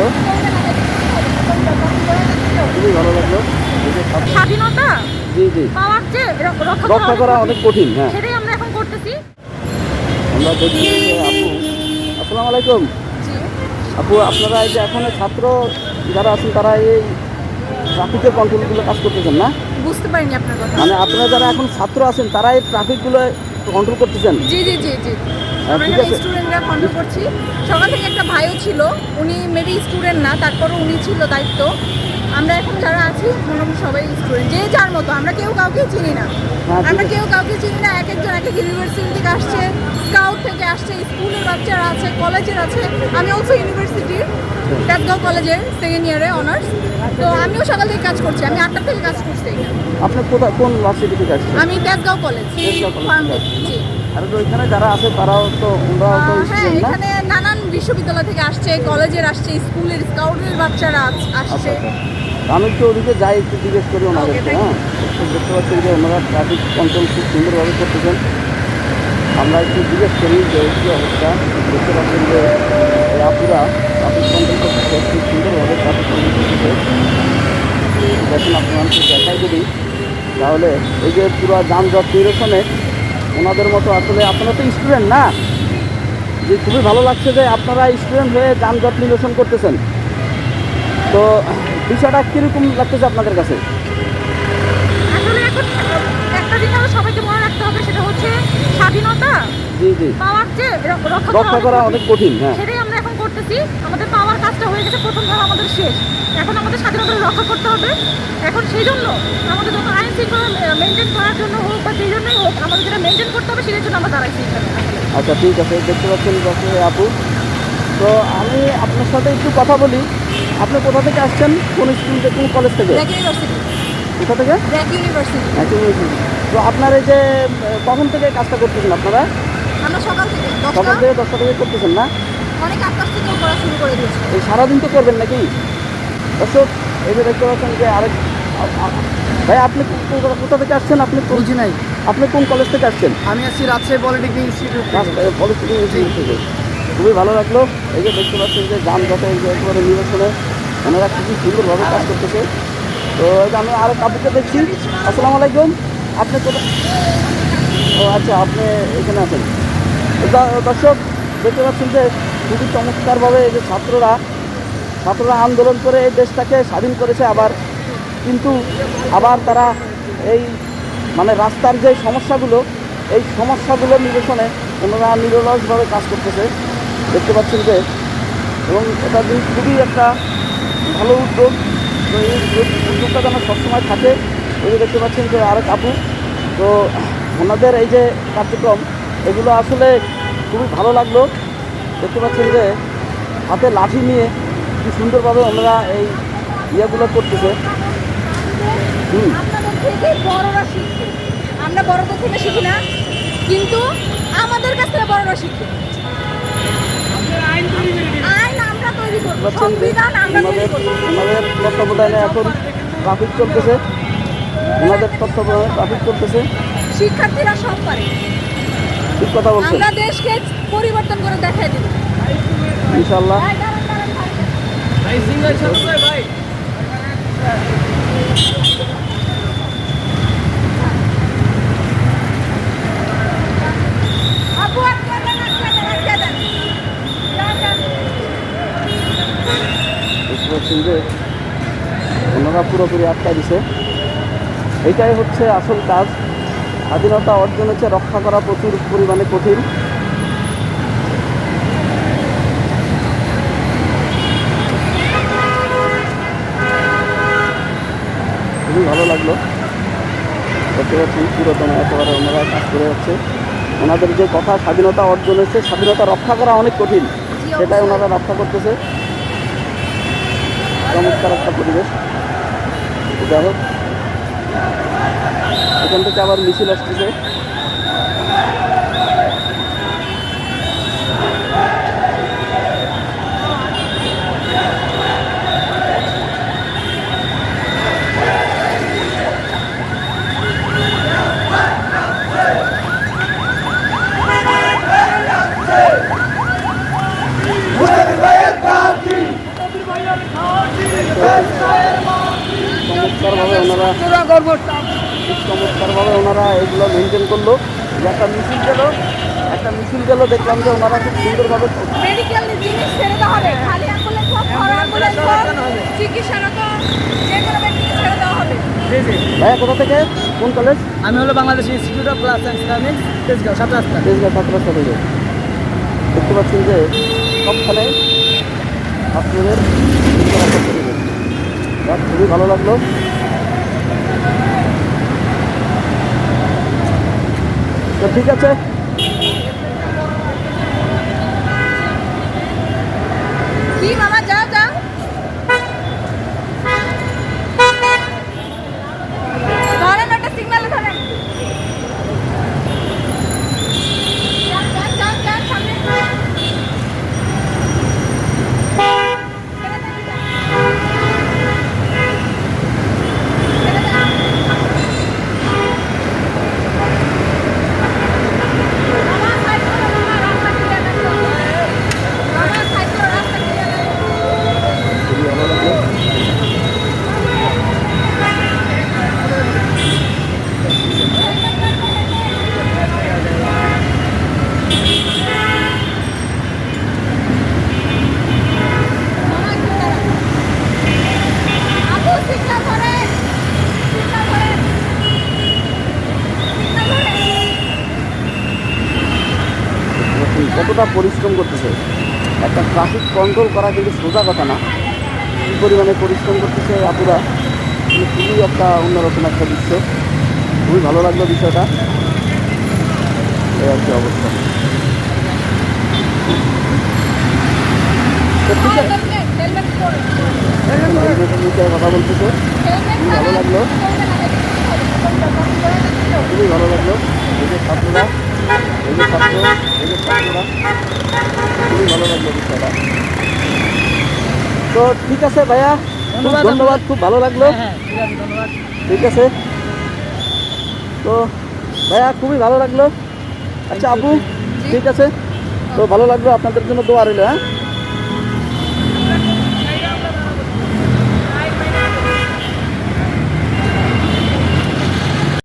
লাগল খুবই ভালো লাগল। স্বাধীনতা? জি জি। রক্ষা করা অনেক কঠিন। হ্যাঁ। সেটাই আমরা এখন করতেছি। আমরা দেখছি আপু আসসালামু আলাইকুম। আপু আপনারা এই যে এখন ছাত্র যারা আছেন তারা এই ট্রাফিকের কন্ট্রোলগুলো কাজ করতেছেন না? বুঝতে পারিনি আপনার কথা। মানে আপনারা যারা এখন ছাত্র আছেন তারা এই ট্রাফিকগুলো কন্ট্রোল করতেছেন? জি জি জি জি। হ্যাঁ, আমরা এখানে স্টুডেন্টরা কন্ট্রোল করছি। সকাল থেকে একটা ভাইও ছিল উনি মেবি স্টুডেন্ট না তারপরও উনি ছিল দায়িত্ব। আমরা এখন যারা আছি মোটামুটি সবাই স্টুডেন্ট যে যার মতো আমরা কেউ কাউকে চিনি না। আমরা কেউ কাউকে চিনি না এক একজন এক এক ইউনিভার্সিটি থেকে আসছে স্কাউট থেকে আসছে স্কুলের বাচ্চারা আছে কলেজের আছে। আমি অলসো ইউনিভার্সিটির তেজগাঁও কলেজের সেকেন্ড ইয়ারে অনার্স তো আমিও সকাল থেকে কাজ করছি আমি আটটা থেকে কাজ করছি এখানে। আপনি কোথায় কোন ভার্সিটি থেকে আসছেন? আমি Tejgaon college Tejgaon college farm থেকে। আসছেন। জি আর ওইখানে যারা আছে তারাও তো ওরাও তো হ্যাঁ এখানে বিশ্ববিদ্যালয় থেকে আসছে কলেজের আসছে স্কুলের স্কাউটের বাচ্চারা আচ্ছা আসছে। আচ্ছা আমি তো ওদিকে যাই একটু জিজ্ঞেস করি ওনাদেরকে হ্যাঁ? দেখতে পাচ্ছেন যে ওনারা ট্রাফিক কন্ট্রোল খুব সুন্দরভাবে করতেছেন। আমরা একটু জিজ্ঞেস করি যে কী অবস্থা দেখতে পাচ্ছেন যে আপুরা ট্রাফিক কন্ট্রোল করতেছে খুব সুন্দরভাবে ট্রাফিক কন্ট্রোল করতেছে। দেখুন আপনাদেরকে দেখাই যদি তাহলে এই যে পুরো যানজট নিরসনে ওনাদের মতো আসলে আপনারা তো স্টুডেন্ট না? যে খুবই ভালো লাগছে যে আপনারা স্টুডেন্ট হয়ে যানজট নিরসন করতেছেন। তো বিষয়টা কীরকম লাগতেছে আপনাদের কাছে? আসলে এখন একটা জিনিস আমাদের সবাইকে মনে রাখতে হবে সেটা হচ্ছে স্বাধীনতা জি জি। পাওয়ার যে রক্ষা রক্ষা করা অনেক কঠিন হ্যাঁ। সেটাই আমরা এখন করতেছি। আমাদের পাওয়ার কাজটা হয়ে গেছে প্রথম ধাপ আমাদের শেষ। এখন আমাদের স্বাধীনতা রক্ষা করতে হবে। এখন সেই জন্য আমাদের যত আইন শৃঙ্খলা মেনটেন করার জন্য হোক বা সেই জন্যই হোক আমাদের যেটা মেনটেন করতে হবে সেটার জন্য আমরা দাঁড়াইছি। এখানে আচ্ছা ঠিক আছে দেখতে পাচ্ছেন ডক্টর আপু। তো আমি আপনার সাথে একটু কথা বলি। আপনি কোথা থেকে আসছেন? কোন স্কুল থেকে কোন কলেজ থেকে? কোথা থেকে? তো আপনার এই যে কখন থেকে কাজটা করতেছেন আপনারা? সকাল থেকে দশটা। থেকে করতেছেন না? এই সারাদিন তো করবেন নাকি? দর্শক এই যে দেখতে পাচ্ছেন যে আরেক ভাই আপনি কোথা থেকে আসছেন? আপনি বুঝি নাই। আপনি কোন কলেজ থেকে আসছেন? আমি আসছি রাজশাহী পলিটেকনিক ইনস্টিটিউট থেকে। পলিটিক্যাল ইনস্টিটিউট খুবই ভালো লাগল। এই যে দেখতে পাচ্ছেন যে গান যানজটে এই যে একেবারে নিরসনে ওনারা খুবই সুন্দরভাবে কাজ করতেছে। তো এই যে আমি আরও কাপুকে দেখছি। আসসালামু আলাইকুম। আপনি কোথা ও আচ্ছা আপনি এখানে আছেন। দর্শক দেখতে পাচ্ছেন যে খুবই চমৎকারভাবে এই যে ছাত্ররা ছাত্ররা আন্দোলন করে এই দেশটাকে স্বাধীন করেছে আবার কিন্তু আবার তারা এই মানে রাস্তার যে সমস্যাগুলো, এই সমস্যাগুলো নিরসনে ওনারা নিরলসভাবে কাজ করতেছে। দেখতে পাচ্ছেন যে, এবং এটা কিন্তু খুবই একটা ভালো উদ্যোগ। তো এই উদ্যোগটা যেন সবসময় থাকে, ওই দেখতে পাচ্ছেন যে আরেক আপু। তো ওনাদের এই যে কার্যক্রম, এগুলো আসলে খুবই ভালো লাগল। দেখতে পাচ্ছেন যে, হাতে লাঠি নিয়ে কি সুন্দরভাবে ওনারা এই ইয়েগুলো করতেছে। আপনাদের থেকে বড়রা শিখছে আমরা বড়দের থেকে শিখি না কিন্তু আমাদের কাছ থেকে বড়রা শিখি। আইন আমরা তৈরি করব সংবিধান আমরা তৈরি করব। তত্ত্বাবধানে এখন ট্রাফিক চলতেছে। ওনাদের তত্ত্বাবধানে ট্রাফিক চলতেছে। শিক্ষার্থীরা সব পারে। ঠিক কথা বলছেন। আমরা দেশকে পরিবর্তন করে দেখাই দিব। ভাই, ভাই। আপু, আটকে দেন, আটকে দেন, আটকে দেন। যান, যান। দেখতে পাচ্ছেন যে ওনারা পুরোপুরি আটকা দিছে। এইটাই হচ্ছে আসল কাজ। স্বাধীনতা অর্জন হচ্ছে রক্ষা করা প্রচুর পরিমাণে কঠিন। খুবই ভালো লাগল। দেখতে পাচ্ছেন পুরোদমে একেবারে ওনারা কাজ করে যাচ্ছে। ওনাদের যে কথা স্বাধীনতা অর্জন হচ্ছে স্বাধীনতা রক্ষা করা অনেক কঠিন। সেটাই ওনারা রক্ষা করতেছে। চমৎকার একটা পরিবেশ। যাই হোক এখান থেকে আবার মিছিল আসতেছে। ওনারা চমৎকারভাবে ওনারা এগুলো মেনটেন করল। যে একটা মিছিল গেল একটা মিছিল গেল দেখলাম যে ওনারা খুব সুন্দরভাবে মেডিকেল জিনিস ছেড়ে দেওয়া হবে। খালি অ্যাম্বুলেন্স হোক বড় অ্যাম্বুলেন্স হোক চিকিৎসারত যে কোনো মেডিকেল ছেড়ে দেওয়া হবে। ভাইয়া কোথা থেকে? কোন কলেজ আমি হলো Bangladesh institute of glass and ceramics Tejgaon Satrasta Tejgaon ছাত্র রাস্তা থেকে। দেখতে পাচ্ছেন যে সবখানে। যাক, খুবই ভালো লাগল। তো ঠিক আছে কি মামা যাও যাও ধরেন একটা সিগন্যালে ধরেন যান, যান, যান, যান, সামনে। ছেড়ে দেন, ছেড়ে দেন। মামা, side করো, মামা, রাস্তা clear একদম। মামা, side করো, রাস্তা clear একদম। খুবই ভালো লাগল আপু সিগন্যাল ধরেন সিগন্যাল ধরেন সিগন্যাল ধরেন দেখুন কতটা পরিশ্রম করতেছে? একটা ট্রাফিক কন্ট্রোল করা কিন্তু সোজা কথা না। কী পরিমাণে পরিশ্রম করতেছে আপুরা? খুবই একটা অন্যরকম একটা দৃশ্য। খুবই ভালো লাগল বিষয়টা। এই আর কি অবস্থা। কথা বলতেছে। খুবই ভালো লাগল। খুবই ভালো লাগল। ছাত্ররা এই যে ছাত্র এই যে ছাত্ররা খুবই ভালো লাগল বিষয়টা তো ঠিক আছে ভাইয়া খুব ধন্যবাদ। ধন্যবাদ খুব ভালো লাগল। হ্যাঁ ঠিক আছে ধন্যবাদ ঠিক আছে। তো ভাইয়া খুবই ভালো লাগল। আচ্ছা আপু ঠিক আছে। তো ভালো লাগল আপনাদের জন্য দোয়া রইল হ্যাঁ?